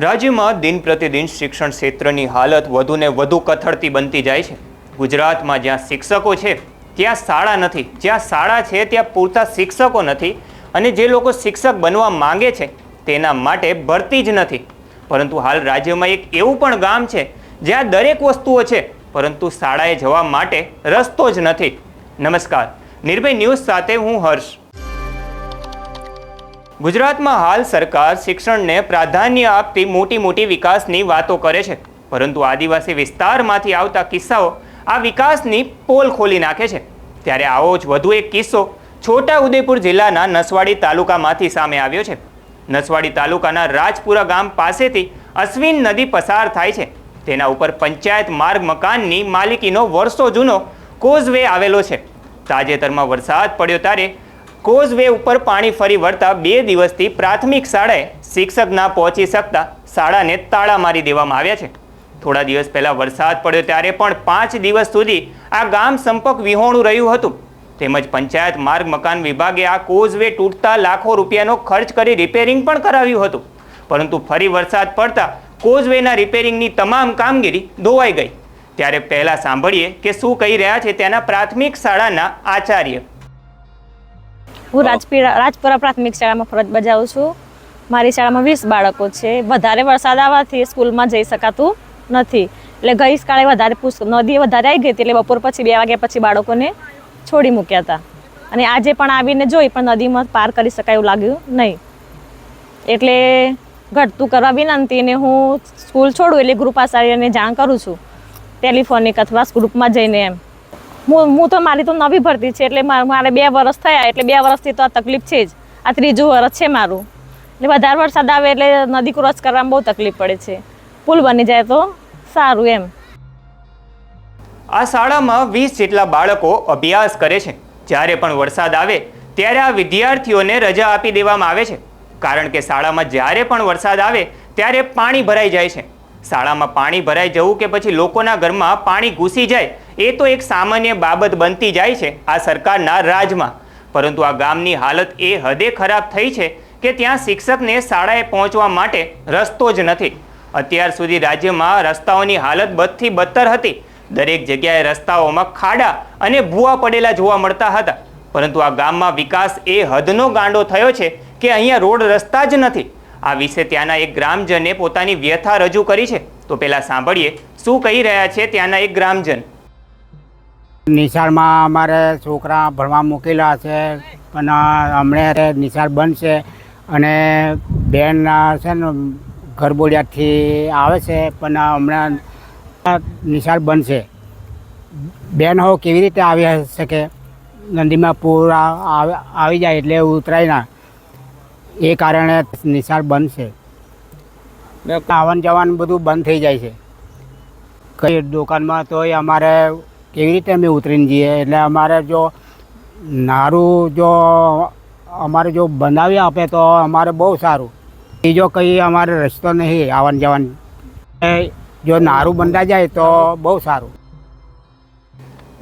રાજ્યમાં દિન પ્રતિદિન શિક્ષણ ક્ષેત્રની હાલત વધુને વધુ કથળતી બનતી જાય છે. ગુજરાતમાં જ્યાં શિક્ષકો છે, ત્યાં શાળા નથી. જ્યાં શાળા છે, ત્યાં પૂરતા શિક્ષકો નથી અને જે લોકો શિક્ષક બનવા માંગે છે, તેના માટે ભરતી જ નથી. પરંતુ હાલ રાજ્યમાં એક એવું પણ ગામ છે, જ્યાં દરેક વસ્તુઓ છે, પરંતુ શાળાએ જવા માટે રસ્તો જ નથી. નમસ્કાર. નિર્ભય ન્યૂઝ સાથે હું હર્ષ. ગુજરાતમાં હાલ સરકાર શિક્ષણને પ્રાધાન્ય આપતી મોટી મોટી વિકાસની વાતો કરે છે. પરંતુ આદિવાસી વિસ્તારમાંથી આવતા કિસ્સાઓ આ વિકાસની પોલ ખોલી નાખે છે. ત્યારે આવો જ વધુ એક કિસ્સો છોટા ઉદેપુર જિલ્લાના નસવાડી તાલુકામાંથી સામે આવ્યો છે. નસવાડી તાલુકાના રાજપુરા ગામ પાસેથી અશ્વિન નદી પસાર થાય છે. તેના ઉપર પંચાયત માર્ગ મકાનની માલિકીનો વર્ષો જૂનો કોઝવે આવેલો છે. તાજેતરમાં વરસાદ પડ્યો ત્યારે કોઝવે ઉપર પાણી ફરી વળતા બે દિવસથી પ્રાથમિક શાળાએ શિક્ષક ના પહોંચી શકતા શાળાને તાળા મારી દેવામાં આવ્યા છે. થોડા દિવસ પહેલાં વરસાદ પડ્યો ત્યારે પણ પાંચ દિવસ સુધી આ ગામ સંપર્ક વિહોણું રહ્યું હતું. તેમજ પંચાયત માર્ગ મકાન વિભાગે આ કોઝવે તૂટતા લાખો રૂપિયાનો ખર્ચ કરી રિપેરિંગ પણ કરાવ્યું હતું. પરંતુ ફરી વરસાદ પડતા કોઝવેના રિપેરિંગની તમામ કામગીરી ધોવાઈ ગઈ. ત્યારે પહેલાં સાંભળીએ કે શું કહી રહ્યા છે તેના પ્રાથમિક શાળાના આચાર્ય. હું રાજપીરા રાજપુરા પ્રાથમિક શાળામાં ફરજ બજાવું છું. મારી શાળામાં વીસ બાળકો છે. વધારે વરસાદ આવવાથી સ્કૂલમાં જઈ શકાતું નથી. એટલે ગઈ કાલે વધારે નદી વધારે આવી ગઈ હતી એટલે બપોર પછી બે વાગ્યા પછી બાળકોને છોડી મૂક્યા હતા. અને આજે પણ આવીને જોઈ, પણ નદીમાં પાર કરી શકાય એવું લાગ્યું નહીં. એટલે ઘટતું કરવા વિનંતીને હું સ્કૂલ છોડું એટલે ગ્રુપ આચાર્યને જાણ કરું છું. ટેલિફોનિક અથવા ગ્રુપમાં જઈને એમ. હું હું તો મારી તો નવી ભરતી છે એટલે મારે બે વર્ષ થયા એટલે બે વર્ષથી તો આ તકલીફ છે જ. આ ત્રીજું વર્ષ છે મારું. એટલે વધારે વરસાદ આવે એટલે નદી ક્રોસ કરવામાં બહુ તકલીફ પડે છે. પુલ બની જાય તો સારું એમ. આ શાળામાં વીસ જેટલા બાળકો અભ્યાસ કરે છે. જ્યારે પણ વરસાદ આવે, ત્યારે આ વિદ્યાર્થીઓને રજા આપી દેવામાં આવે છે. કારણ કે શાળામાં જ્યારે પણ વરસાદ આવે, ત્યારે પાણી ભરાઈ જાય છે. શાળામાં પાણી ભરાઈ જવું કે પછી લોકોના ઘરમાં પાણી ઘૂસી જાય એ તો એક સામાન્ય બાબત બનતી જાય છે આ સરકારના રાજમાં. પરંતુ આ ગામની હાલત એ હદે ખરાબ થઈ છે કે ત્યાં શિક્ષકને શાળાએ પહોંચવા માટે રસ્તો જ નથી. અત્યાર સુધી રાજ્યમાં રસ્તાઓની હાલત બદથી બદતર હતી. દરેક જગ્યાએ રસ્તાઓમાં ખાડા અને ભૂવા પડેલા જોવા મળતા હતા. પરંતુ આ ગામમાં વિકાસ એ હદનો ગાંડો થયો છે કે અહીંયા રોડ રસ્તા જ નથી. આ વિશે ત્યાંના એક ગ્રામજને પોતાની વ્યથા રજૂ કરી છે. તો પહેલાં સાંભળીએ શું કહી રહ્યા છે ત્યાંના એક ગ્રામજન. નિશાળમાં અમારે છોકરા ભણવા મૂકેલા છે પણ હમણે નિશાળ બંધ છે અને બેન છે ને ઘરબોડિયાથી આવે છે પણ હમણાં નિશાળ બંધ છે. બેન હો કેવી રીતે આવી શકે? નદીમાં પૂર આવી જાય એટલે ઉતરાય ના. એ કારણે નિશાળ બંધ છે. આવન જવાનું બધું બંધ થઈ જાય છે. કઈ દુકાનમાં તોય અમારે કેવી રીતે અમે ઉતરીને જઈએ? એટલે અમારે જો નારું જો અમારે જો બનાવી આપે તો અમારે બહુ સારું. બીજો કંઈ અમારે રસ્તો નહીં, આવન જવાન. જો નારું બંધાઈ જાય તો બહુ સારું.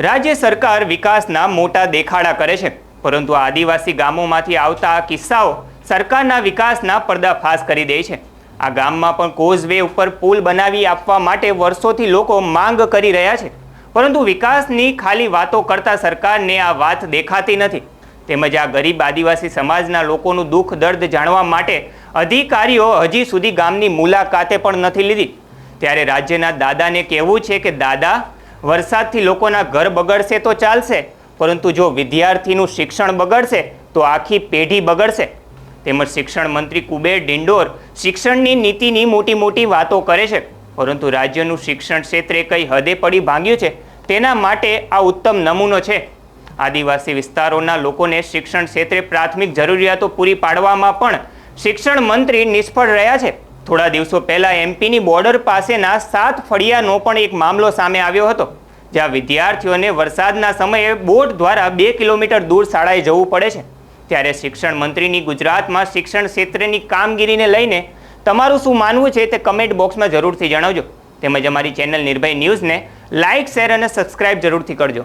રાજ્ય સરકાર વિકાસના મોટા દેખાડા કરે છે. પરંતુ આદિવાસી ગામોમાંથી આવતા આ કિસ્સાઓ સરકારના વિકાસના પર્દાફાશ કરી દે છે. આ ગામમાં પણ કોઝવે ઉપર પુલ બનાવી આપવા માટે વર્ષોથી લોકો માંગ કરી રહ્યા છે. પરંતુ વિકાસની ખાલી વાતો કરતા સરકારને આ વાત દેખાતી નથી. તેમજ આ ગરીબ આદિવાસી સમાજના લોકોનું દુઃખ દર્દ જાણવા માટે અધિકારીઓ હજી સુધી ગામની મુલાકાતે પણ નથી લીધી. ત્યારે રાજ્યના દાદાને કહેવું છે કે, દાદા, વરસાદથી લોકોના ઘર બગડશે તો ચાલશે, પરંતુ જો વિદ્યાર્થીનું શિક્ષણ બગડશે, તો આખી પેઢી બગડશે. તેમજ શિક્ષણ મંત્રી કુબેર ડિંડોર શિક્ષણની નીતિની મોટી મોટી વાતો કરે છે. પરંતુ રાજ્યનું શિક્ષણ ક્ષેત્રે કઈ હદે પડી ભાંગ્યું છે? તેના માટે આ ઉત્તમ નમૂનો છે. આદિવાસી વિસ્તારોના લોકોને શિક્ષણ ક્ષેત્રે પ્રાથમિક જરૂરિયાતો પૂરી પાડવામાં પણ શિક્ષણ મંત્રી નિષ્ફળ રહ્યા છે. થોડા દિવસો પહેલા એમપીની બોર્ડર પાસેના સાત ફળિયાનો પણ એક મામલો સામે આવ્યો હતો, જ્યાં વિદ્યાર્થીઓને વરસાદના સમયે બોટ દ્વારા બે કિલોમીટર દૂર શાળાએ જવું પડે છે. ત્યારે શિક્ષણ મંત્રીની ગુજરાતમાં શિક્ષણ ક્ષેત્રની કામગીરીને લઈને તમારું શું માનવું છે તે કમેન્ટ બોક્સમાં જરૂરથી જણાવજો. તેમજ અમારી ચેનલ નિર્ભય ન્યૂઝને લાઇક શેર અને સબસ્ક્રાઇબ જરૂરથી કરજો.